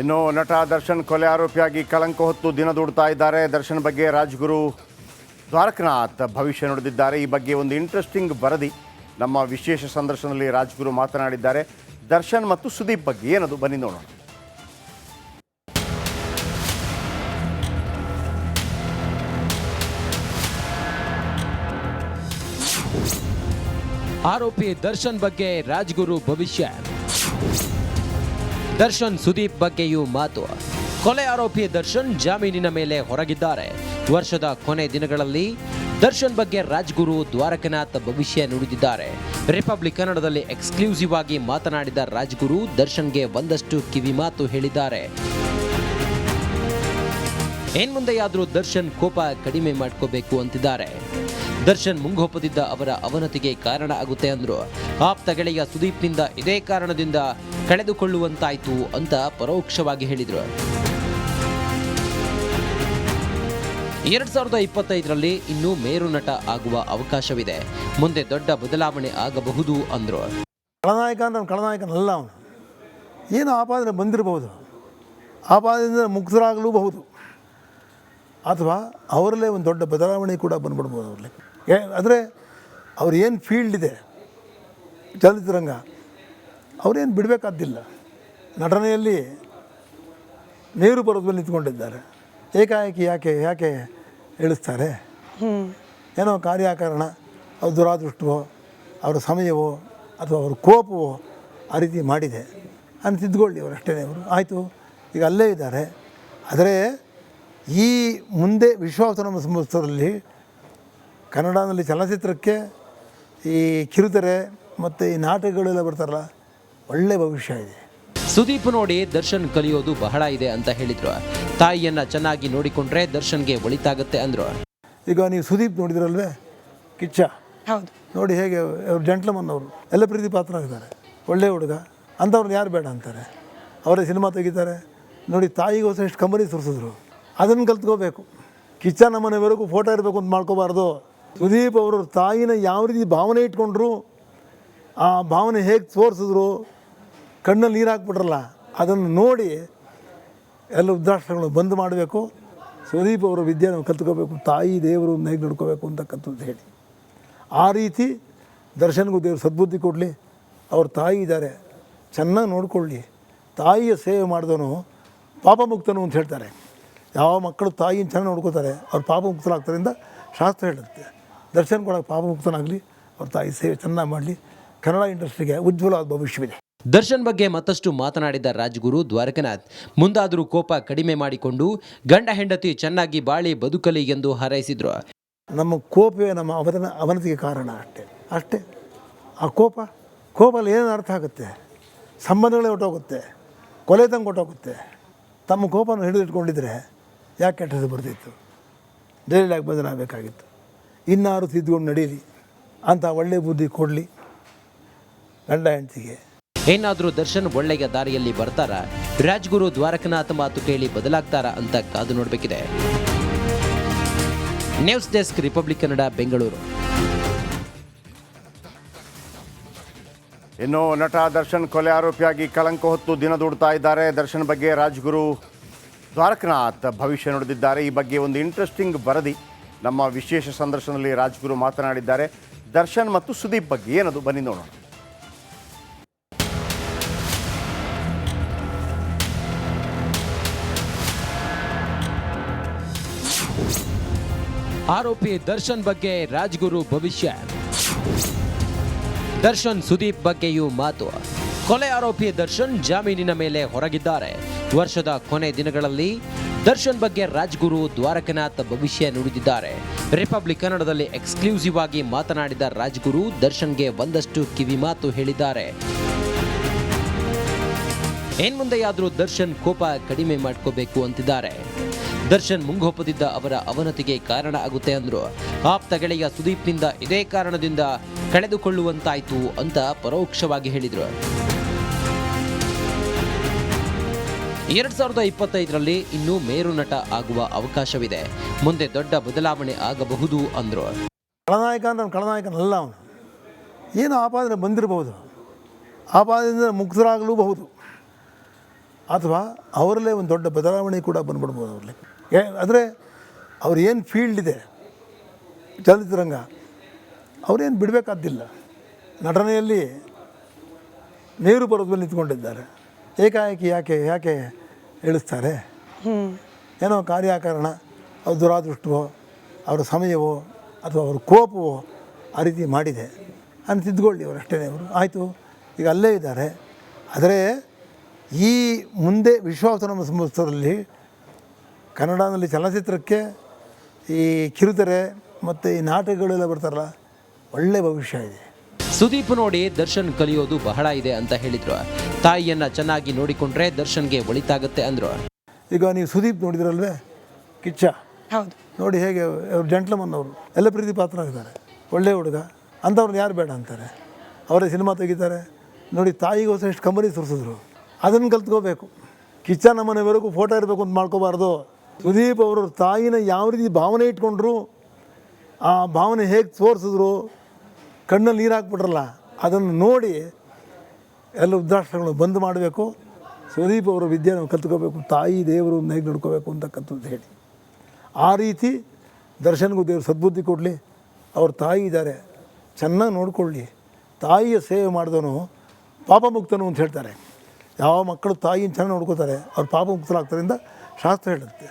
ಇನ್ನು ನಟ ದರ್ಶನ್ ಕೊಲೆ ಆರೋಪಿಯಾಗಿ ಕಳಂಕ ಹೊತ್ತು ದಿನ ದೂಡ್ತಾ ಇದ್ದಾರೆ. ದರ್ಶನ್ ಬಗ್ಗೆ ರಾಜ್ಗುರು ದ್ವಾರಕನಾಥ್ ಭವಿಷ್ಯ ನುಡಿದಿದ್ದಾರೆ. ಈ ಬಗ್ಗೆ ಒಂದು ಇಂಟ್ರೆಸ್ಟಿಂಗ್ ವರದಿ ನಮ್ಮ ವಿಶೇಷ ಸಂದರ್ಶನದಲ್ಲಿ ರಾಜ್ಗುರು ಮಾತನಾಡಿದ್ದಾರೆ. ದರ್ಶನ್ ಮತ್ತು ಸುದೀಪ್ ಬಗ್ಗೆ ಏನದು? ಬನ್ನಿ ನೋಡೋಣ. ಆರೋಪಿ ದರ್ಶನ್ ಬಗ್ಗೆ ರಾಜ್ಗುರು ಭವಿಷ್ಯ. ದರ್ಶನ್ ಸುದೀಪ್ ಬಗ್ಗೆಯೂ ಮಾತು. ಕೊಲೆ ಆರೋಪಿ ದರ್ಶನ್ ಜಾಮೀನಿನ ಮೇಲೆ ಹೊರಗಿದ್ದಾರೆ. ವರ್ಷದ ಕೊನೆ ದಿನಗಳಲ್ಲಿ ದರ್ಶನ್ ಬಗ್ಗೆ ರಾಜ್ಗುರು ದ್ವಾರಕನಾಥ್ ಭವಿಷ್ಯ ನುಡಿದಿದ್ದಾರೆ. ರಿಪಬ್ಲಿಕ್ ಕನ್ನಡದಲ್ಲಿ ಎಕ್ಸ್ಕ್ಲೂಸಿವ್ ಆಗಿ ಮಾತನಾಡಿದ ರಾಜ್ಗುರು ದರ್ಶನ್ಗೆ ಒಂದಷ್ಟು ಕಿವಿ ಮಾತು ಹೇಳಿದ್ದಾರೆ. ಏನ್ಮುಂದೆಯಾದ್ರೂ ದರ್ಶನ್ ಕೋಪ ಕಡಿಮೆ ಮಾಡ್ಕೋಬೇಕು ಅಂತಿದ್ದಾರೆ. ದರ್ಶನ್ ಮುಂಗೋಪದಿದ್ದ ಅವರ ಅವನತಿಗೆ ಕಾರಣ ಆಗುತ್ತೆ ಅಂದ್ರು. ಆಪ್ತ ಗೆಳೆಯ ಸುದೀಪ್ನಿಂದ ಇದೇ ಕಾರಣದಿಂದ ಕಳೆದುಕೊಳ್ಳುವಂತಾಯ್ತು ಅಂತ ಪರೋಕ್ಷವಾಗಿ ಹೇಳಿದರು. ಎರಡ್ ಸಾವಿರದ ಇಪ್ಪತ್ತೈದರಲ್ಲಿ ಇನ್ನೂ ಮೇರು ನಟ ಆಗುವ ಅವಕಾಶವಿದೆ. ಮುಂದೆ ದೊಡ್ಡ ಬದಲಾವಣೆ ಆಗಬಹುದು ಅಂದರು. ಖಳನಾಯಕ ಅಂದ್ರೆ ಖಳನಾಯಕನಲ್ಲ ಅವನು. ಏನು ಆಪಾದನೆ ಬಂದಿರಬಹುದು. ಆಪಾದನೆಯಿಂದ ಮುಕ್ತರಾಗಲೂಬಹುದು. ಅಥವಾ ಅವರಲ್ಲೇ ಒಂದು ದೊಡ್ಡ ಬದಲಾವಣೆ ಕೂಡ ಬಂದ್ಬಿಡ್ಬೋದು ಅವರಲ್ಲಿ. ಅಂದರೆ ಅವ್ರು ಏನು ಫೀಲ್ಡ್ ಇದೆ? ಚಲನಚಿತ್ರರಂಗ ಅವರೇನು ಬಿಡಬೇಕಾದ್ದಿಲ್ಲ. ನಟನೆಯಲ್ಲಿ ನೀರು ಪರ್ವತದಲ್ಲಿ ನಿಂತ್ಕೊಂಡಿದ್ದಾರೆ. ಏಕಾಏಕಿ ಯಾಕೆ ಯಾಕೆ ಇಳಿಸ್ತಾರೆ ಏನೋ ಕಾರ್ಯಕಾರಣ, ಅವ್ರ ದುರಾದೃಷ್ಟವೋ, ಅವರ ಸಮಯವೋ, ಅಥವಾ ಅವ್ರ ಕೋಪವೋ ಆ ರೀತಿ ಮಾಡಿದೆ. ಅಂತ ತಿದ್ದುಕೊಳ್ಳಿ ಅವರು ಅಷ್ಟೇ ಅವರು. ಆಯಿತು, ಈಗ ಅಲ್ಲೇ ಇದ್ದಾರೆ. ಆದರೆ ಈ ಮುಂದೆ ವಿಶ್ವಾಸನ ಸಂಸ್ಥೆಯಲ್ಲಿ ಕನ್ನಡದಲ್ಲಿ ಚಲನಚಿತ್ರಕ್ಕೆ ಈ ಕಿರುತೆರೆ ಮತ್ತು ಈ ನಾಟಕಗಳೆಲ್ಲ ಬರ್ತಾರಲ್ಲ ಒಳ್ಳೆ ಭವಿಷ್ಯ ಇದೆ. ಸುದೀಪ್ ನೋಡಿ ದರ್ಶನ್ ಕಲಿಯೋದು ಬಹಳ ಇದೆ ಅಂತ ಹೇಳಿದ್ರು. ತಾಯಿಯನ್ನ ಚೆನ್ನಾಗಿ ನೋಡಿಕೊಂಡ್ರೆ ದರ್ಶನ್ಗೆ ಒಳಿತಾಗತ್ತೆ ಅಂದ್ರು. ಈಗ ನೀವು ಸುದೀಪ್ ನೋಡಿದ್ರಲ್ವೇ? ಕಿಚ್ಚ. ಹೌದು. ನೋಡಿ ಹೇಗೆ ಜೆಂಟ್ಲಮನ್ ಅವರು. ಎಲ್ಲ ಪ್ರೀತಿ ಪಾತ್ರರಾಗಿದ್ದಾರೆ. ಒಳ್ಳೆ ಹುಡುಗ. ಅಂಥವ್ರನ್ನ ಯಾರು ಬೇಡ ಅಂತಾರೆ? ಅವರೇ ಸಿನಿಮಾ ತೆಗಿತಾರೆ. ನೋಡಿ ತಾಯಿಗೋಸ್ಕರ ಎಷ್ಟು ಕಂಬನಿ ಸುರಿಸಿದ್ರು. ಅದನ್ನು ಕಲ್ತ್ಕೋಬೇಕು. ಕಿಚ್ಚ ನಮ್ಮನೆವರೆಗೂ ಫೋಟೋ ಇರಬೇಕು ಅಂತ ಮಾಡ್ಕೋಬಾರ್ದು. ಸುದೀಪ್ ಅವರು ತಾಯಿನ ಯಾವ ರೀತಿ ಭಾವನೆ ಇಟ್ಕೊಂಡ್ರು ಆ ಭಾವನೆ ಹೇಗೆ ತೋರಿಸಿದ್ರು ಕಣ್ಣಲ್ಲಿ ನೀರು ಹಾಕ್ಬಿಟ್ರಲ್ಲ, ಅದನ್ನು ನೋಡಿ ಎಲ್ಲ ವೃದ್ಧಾಶ್ರಮಗಳು ಬಂದ್ ಮಾಡಬೇಕು. ಸುದೀಪ್ ಅವರ ವಿದ್ಯೆ ನಾವು ಕಲ್ತ್ಕೋಬೇಕು, ತಾಯಿ, ದೇವರು ಹೇಗೆ ನಡ್ಕೋಬೇಕು ಅಂತಕ್ಕಂಥದ್ದು ಹೇಳಿ. ಆ ರೀತಿ ದರ್ಶನ್ಗೂ ದೇವರು ಸದ್ಬುದ್ಧಿ ಕೊಡಲಿ. ಅವ್ರ ತಾಯಿ ಇದ್ದಾರೆ ಚೆನ್ನಾಗಿ ನೋಡ್ಕೊಳ್ಳಿ. ತಾಯಿಯ ಸೇವೆ ಮಾಡಿದವನು ಪಾಪಮುಕ್ತನು ಅಂತ ಹೇಳ್ತಾರೆ. ಯಾವ ಮಕ್ಕಳು ತಾಯಿನ ಚೆನ್ನಾಗಿ ನೋಡ್ಕೋತಾರೆ, ಅವ್ರು ಪಾಪಮುಕ್ತರಾಗ್ತಾರೆ ಅಂತ ಶಾಸ್ತ್ರ ಹೇಳುತ್ತೆ. ದರ್ಶನ್ ಪಾಪ ಮುಕ್ತನಾಗಲಿ, ಅವ್ರ ತಾಯಿ ಸೇವೆ ಚೆನ್ನಾಗಿ ಮಾಡಲಿ. ಕನ್ನಡ ಇಂಡಸ್ಟ್ರಿಗೆ ಉಜ್ವಲವಾದ ಭವಿಷ್ಯವಿದೆ. ದರ್ಶನ್ ಬಗ್ಗೆ ಮತ್ತಷ್ಟು ಮಾತನಾಡಿದ ರಾಜ್ಗುರು ದ್ವಾರಕನಾಥ್, ಮುಂದಾದರೂ ಕೋಪ ಕಡಿಮೆ ಮಾಡಿಕೊಂಡು ಗಂಡ ಹೆಂಡತಿ ಚೆನ್ನಾಗಿ ಬಾಳಿ ಬದುಕಲಿ ಎಂದು ಹಾರೈಸಿದ್ರು. ನಮ್ಮ ಕೋಪವೇ ನಮ್ಮ ಅವನ ಅವನತಿಗೆ ಕಾರಣ ಅಷ್ಟೇ. ಅಷ್ಟೇ. ಆ ಕೋಪ ಕೋಪಲ್ಲಿ ಏನೇನು ಅರ್ಥ ಆಗುತ್ತೆ? ಸಂಬಂಧಗಳೇ ಹೊಟ್ಟೋಗುತ್ತೆ ಕೊಲೆ ತಂಗೆ ಹೊಟ್ಟೋಗುತ್ತೆ ತಮ್ಮ ಕೋಪನ ಹಿಡಿದಿಟ್ಕೊಂಡಿದ್ರೆ ಯಾಕೆ ಕೆಟ್ಟದ್ದು ಬರ್ತಿತ್ತು? ಜೈಲಿಗೆ ಬದಲಾಗಬೇಕಾಗಿತ್ತು ಇನ್ನಾರು ತಿದ್ದುಕೊಂಡು ನಡೀಲಿ ಅಂತ ಒಳ್ಳೆ ಬುದ್ಧಿ ಕೊಡಲಿ. ಗಂಡ ಹೆಂಡತಿಗೆ. ಏನಾದ್ರೂ ದರ್ಶನ್ ಒಳ್ಳೆಯ ದಾರಿಯಲ್ಲಿ ಬರ್ತಾರ? ರಾಜ್ಗುರು ದ್ವಾರಕನಾಥ ಮಾತು ಕೇಳಿ ಬದಲಾಗ್ತಾರ ಅಂತ ಕಾದು ನೋಡಬೇಕಿದೆ. News desk Republic Kannada, Bengaluru. ಇನ್ನು ನಟ ದರ್ಶನ್ ಕೊಲೆ ಆರೋಪಿಯಾಗಿ ಕಳಂಕ ಹೊತ್ತು ದಿನ ದೂಡ್ತಾ ಇದ್ದಾರೆ. ದರ್ಶನ್ ಬಗ್ಗೆ ರಾಜ್ಗುರು ದ್ವಾರಕನಾಥ್ ಭವಿಷ್ಯ ನುಡಿದಿದ್ದಾರೆ. ಈ ಬಗ್ಗೆ ಒಂದು ಇಂಟ್ರೆಸ್ಟಿಂಗ್ ವರದಿ ನಮ್ಮ ವಿಶೇಷ ಸಂದರ್ಶನದಲ್ಲಿ ರಾಜ್ಗುರು ಮಾತನಾಡಿದ್ದಾರೆ. ದರ್ಶನ್ ಮತ್ತು ಸುದೀಪ್ ಬಗ್ಗೆ ಏನದು? ಬನ್ನಿ ನೋಡೋಣ. ಆರೋಪಿ ದರ್ಶನ್ ಬಗ್ಗೆ ರಾಜ್ಗುರು ಭವಿಷ್ಯ. ದರ್ಶನ್ ಸುದೀಪ್ ಬಗ್ಗೆಯೂ ಮಾತು. ಕೊಲೆ ಆರೋಪಿ ದರ್ಶನ್ ಜಾಮೀನಿನ ಮೇಲೆ ಹೊರಗಿದ್ದಾರೆ. ವರ್ಷದ ಕೊನೆ ದಿನಗಳಲ್ಲಿ ದರ್ಶನ್ ಬಗ್ಗೆ ರಾಜ್ಗುರು ದ್ವಾರಕನಾಥ್ ಭವಿಷ್ಯ ನುಡಿದಿದ್ದಾರೆ. ರಿಪಬ್ಲಿಕ್ ಕನ್ನಡದಲ್ಲಿ ಎಕ್ಸ್ಕ್ಲೂಸಿವ್ ಆಗಿ ಮಾತನಾಡಿದ ರಾಜ್ಗುರು ದರ್ಶನ್ಗೆ ಒಂದಷ್ಟು ಕಿವಿ ಮಾತು ಹೇಳಿದ್ದಾರೆ. ಏನ್ಮುಂದೆಯಾದ್ರೂ ದರ್ಶನ್ ಕೋಪ ಕಡಿಮೆ ಮಾಡ್ಕೋಬೇಕು ಅಂತಿದ್ದಾರೆ. ದರ್ಶನ್ ಮುಂಗೋಪದಿದ್ದ ಅವರ ಅವನತಿಗೆ ಕಾರಣ ಆಗುತ್ತೆ ಅಂದರು. ಆಪ್ತ ಗೆಳೆಯ ಸುದೀಪ್ನಿಂದ ಇದೇ ಕಾರಣದಿಂದ ಕಳೆದುಕೊಳ್ಳುವಂತಾಯಿತು ಅಂತ ಪರೋಕ್ಷವಾಗಿ ಹೇಳಿದರು. ಎರಡ್ ಸಾವಿರದ ಇಪ್ಪತ್ತೈದರಲ್ಲಿ ಇನ್ನೂ ಮೇರು ನಟ ಆಗುವ ಅವಕಾಶವಿದೆ. ಮುಂದೆ ದೊಡ್ಡ ಬದಲಾವಣೆ ಆಗಬಹುದು ಅಂದರು. ಖಳನಾಯಕ ಅಂದ್ರೆ ಖಳನಾಯಕನಲ್ಲ ಅವನು. ಏನು ಆಪಾದನೆ ಬಂದಿರಬಹುದು. ಆಪಾದನೆಯಿಂದ ಮುಕ್ತರಾಗಲೂಬಹುದು. ಅಥವಾ ಅವರಲ್ಲೇ ಒಂದು ದೊಡ್ಡ ಬದಲಾವಣೆ ಕೂಡ ಬಂದ್ಬಿಡ್ಬೋದು ಅವರಲ್ಲಿ. ಏ, ಆದರೆ ಅವ್ರು ಏನು ಫೀಲ್ಡ್ ಇದೆ? ಚಲನಚಿತ್ರರಂಗ ಅವರೇನು ಬಿಡಬೇಕಾದ್ದಿಲ್ಲ. ನಟನೆಯಲ್ಲಿ ನೀರು ಪರ್ವತದಲ್ಲಿ ನಿಂತ್ಕೊಂಡಿದ್ದಾರೆ. ಏಕಾಏಕಿ ಯಾಕೆ ಯಾಕೆ ಇಳಿಸ್ತಾರೆ? ಏನೋ ಕಾರ್ಯಕಾರಣ, ಅವ್ರ ದುರಾದೃಷ್ಟವೋ, ಅವರ ಸಮಯವೋ, ಅಥವಾ ಅವ್ರ ಕೋಪವೋ ಆ ರೀತಿ ಮಾಡಿದೆ. ಅಂತ ತಿದ್ದುಕೊಳ್ಳಿ ಅವರು ಅಷ್ಟೇ ಅವರು. ಆಯಿತು, ಈಗ ಅಲ್ಲೇ ಇದ್ದಾರೆ. ಆದರೆ ಈ ಮುಂದೆ ವಿಶ್ವಾಸನ ಸಂವತ್ಸರದಲ್ಲಿ ಕನ್ನಡದಲ್ಲಿ ಚಲನಚಿತ್ರಕ್ಕೆ ಈ ಕಿರುತೆರೆ ಮತ್ತು ಈ ನಾಟಕಗಳೆಲ್ಲ ಬರ್ತಾರಲ್ಲ ಒಳ್ಳೆಯ ಭವಿಷ್ಯ ಇದೆ. ಸುದೀಪ್ ನೋಡಿ ದರ್ಶನ್ ಕಲಿಯೋದು ಬಹಳ ಇದೆ ಅಂತ ಹೇಳಿದ್ರು. ತಾಯಿಯನ್ನು ಚೆನ್ನಾಗಿ ನೋಡಿಕೊಂಡ್ರೆ ದರ್ಶನ್ಗೆ ಒಳಿತಾಗುತ್ತೆ ಅಂದರು. ಈಗ ನೀವು ಸುದೀಪ್ ನೋಡಿದ್ರಲ್ವೇ? ಕಿಚ್ಚ. ಹೌದು. ನೋಡಿ ಹೇಗೆ ಅವ್ರು ಜಂಟ್ಲಮನ್ ಅವರು. ಎಲ್ಲ ಪ್ರೀತಿ ಪಾತ್ರ ಆಗಿದ್ದಾರೆ. ಒಳ್ಳೆಯ ಹುಡುಗ. ಅಂಥವ್ರನ್ನ ಯಾರು ಬೇಡ ಅಂತಾರೆ? ಅವರೇ ಸಿನಿಮಾ ತೆಗಿತಾರೆ. ನೋಡಿ ತಾಯಿಗೋಸ್ಕರ ಎಷ್ಟು ಕಂಬನಿ ಸುರಿಸಿದ್ರು. ಅದನ್ನು ಕಲ್ತ್ಕೋಬೇಕು. ಕಿಚ್ಚ ನಮ್ಮನೆವರೆಗೂ ಫೋಟೋ ಇರಬೇಕು ಅಂತ ಮಾಡ್ಕೋಬಾರ್ದು. ಸುದೀಪ್ ಅವರ ತಾಯಿನ ಯಾವ ರೀತಿ ಭಾವನೆ ಇಟ್ಕೊಂಡ್ರು, ಆ ಭಾವನೆ ಹೇಗೆ ತೋರಿಸಿದ್ರು, ಕಣ್ಣಲ್ಲಿ ನೀರು ಹಾಕ್ಬಿಟ್ರಲ್ಲ, ಅದನ್ನು ನೋಡಿ ಎಲ್ಲ ವೃದ್ಧಾಶ್ರಮಗಳು ಬಂದ್ ಮಾಡಬೇಕು. ಸುದೀಪ್ ಅವರ ವಿದ್ಯೆ ನಾವು ಕಲ್ತ್ಕೋಬೇಕು, ತಾಯಿ, ದೇವರು ಹೇಗೆ ನಡ್ಕೋಬೇಕು ಅಂತಕ್ಕಂಥದ್ದು ಹೇಳಿ. ಆ ರೀತಿ ದರ್ಶನ್ಗೂ ದೇವರು ಸದ್ಬುದ್ಧಿ ಕೊಡಲಿ, ಅವ್ರ ತಾಯಿ ಇದ್ದಾರೆ ಚೆನ್ನಾಗಿ ನೋಡ್ಕೊಳ್ಳಿ. ತಾಯಿಯ ಸೇವೆ ಮಾಡಿದವನು ಪಾಪಮುಕ್ತನು ಅಂತ ಹೇಳ್ತಾರೆ. ಯಾವ ಮಕ್ಕಳು ತಾಯಿನ ಚೆನ್ನಾಗಿ ನೋಡ್ಕೋತಾರೆ, ಅವ್ರು ಪಾಪಮುಕ್ತರಾಗ್ತಾರೆ ಅಂತ ಶಾಸ್ತ್ರ ಹೇಳುತ್ತೆ.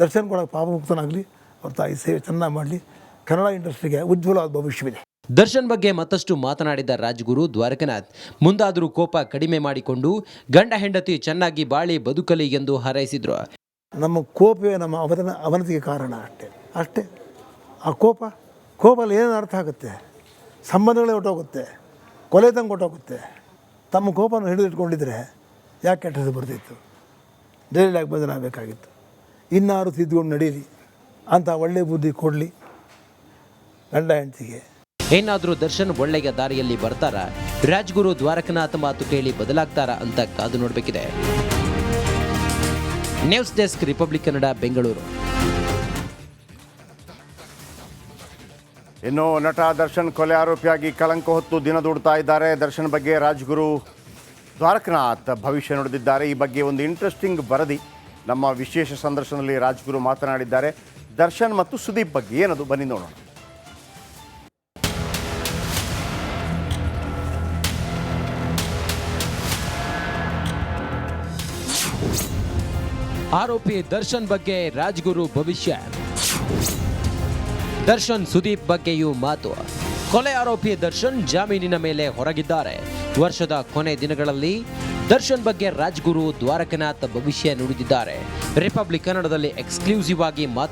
ದರ್ಶನ್ ಕೂಡ ಪಾಪಮುಕ್ತನಾಗಲಿ ಅವ್ರ ತಾಯಿ ಸೇವೆ ಚೆನ್ನಾಗಿ ಮಾಡಲಿ ಕನ್ನಡ ಇಂಡಸ್ಟ್ರಿಗೆ ಉಜ್ವಲವಾದ ಭವಿಷ್ಯವಿದೆ. ದರ್ಶನ್ ಬಗ್ಗೆ ಮತ್ತಷ್ಟು ಮಾತನಾಡಿದ ರಾಜ್ಗುರು ದ್ವಾರಕನಾಥ್ ಮುಂದಾದರೂ ಕೋಪ ಕಡಿಮೆ ಮಾಡಿಕೊಂಡು ಗಂಡ ಹೆಂಡತಿ ಚೆನ್ನಾಗಿ ಬಾಳಿ ಬದುಕಲಿ ಎಂದು ಹಾರೈಸಿದ್ರು. ನಮ್ಮ ಕೋಪವೇ ನಮ್ಮ ಅವನ ಅವನತಿಗೆ ಕಾರಣ ಅಷ್ಟೇ. ಅಷ್ಟೇ. ಆ ಕೋಪ ಕೋಪಲ್ಲಿ ಏನು ಅರ್ಥ ಆಗುತ್ತೆ? ಸಂಬಂಧಗಳೇ ಹೊಟ್ಟೋಗುತ್ತೆ ಕೊಲೆ ತಂಗೆ ಹೊಟ್ಟೋಗುತ್ತೆ ತಮ್ಮ ಕೋಪನ ಹಿಡಿದಿಟ್ಕೊಂಡಿದ್ರೆ ಯಾಕೆ ಕೆಟ್ಟದ್ದು ಬರ್ತಿತ್ತು ಜೈಲಿಗೆ ಬದಲಾಗಬೇಕಾಗಿತ್ತು ಇನ್ನಾರು ತಿದ್ದುಕೊಂಡು ನಡೀಲಿ ಅಂತ ಒಳ್ಳೆ ಬುದ್ಧಿ ಕೊಡಲಿ. ಗಂಡ ಹೆಂಡತಿಗೆ. ಏನಾದರೂ ದರ್ಶನ್ ಒಳ್ಳೆಯ ದಾರಿಯಲ್ಲಿ ಬರ್ತಾರ? ರಾಜ್ಗುರು ದ್ವಾರಕನಾಥ ಮಾತು ಕೇಳಿ ಬದಲಾಗ್ತಾರಾ ಅಂತ ಕಾದು ನೋಡಬೇಕಿದೆ. News desk Republic Kannada Bengaluru. ಇನ್ನು ನಟ ದರ್ಶನ್ ಕೊಲೆ ಆರೋಪಿಯಾಗಿ ಕಳಂಕ ಹೊತ್ತು ದಿನ ದೂಡ್ತಾ ಇದ್ದಾರೆ. ದರ್ಶನ್ ಬಗ್ಗೆ ರಾಜ್ಗುರು ದ್ವಾರಕನಾಥ್ ಭವಿಷ್ಯ ನುಡಿದಿದ್ದಾರೆ. ಈ ಬಗ್ಗೆ ಒಂದು ಇಂಟ್ರೆಸ್ಟಿಂಗ್ ವರದಿ. ನಮ್ಮ ವಿಶೇಷ ಸಂದರ್ಶನದಲ್ಲಿ ರಾಜ್ಗುರು ಮಾತನಾಡಿದ್ದಾರೆ. ದರ್ಶನ್ ಮತ್ತು ಸುದೀಪ್ ಬಗ್ಗೆ ಏನದು? ಬನ್ನಿ ನೋಡೋಣ. ಆರೋಪಿ ದರ್ಶನ್ ಬಗ್ಗೆ ರಾಜ್ಗುರು ಭವಿಷ್ಯ. ದರ್ಶನ್ ಸುದೀಪ್ ಬಗ್ಗೆಯೂ ಮಾತು. ಕೊಲೆ ಆರೋಪಿ ದರ್ಶನ್ ಜಾಮೀನಿನ ಮೇಲೆ ಹೊರಗಿದ್ದಾರೆ. ವರ್ಷದ ಕೊನೆ ದಿನಗಳಲ್ಲಿ ದರ್ಶನ್ ಬಗ್ಗೆ ರಾಜ್ಗುರು ದ್ವಾರಕನಾಥ್ ಭವಿಷ್ಯ ನುಡಿದಿದ್ದಾರೆ. ರಿಪಬ್ಲಿಕ್ ಕನ್ನಡದಲ್ಲಿ ಎಕ್ಸ್ಕ್ಲೂಸಿವ್ ಆಗಿ ಮಾತು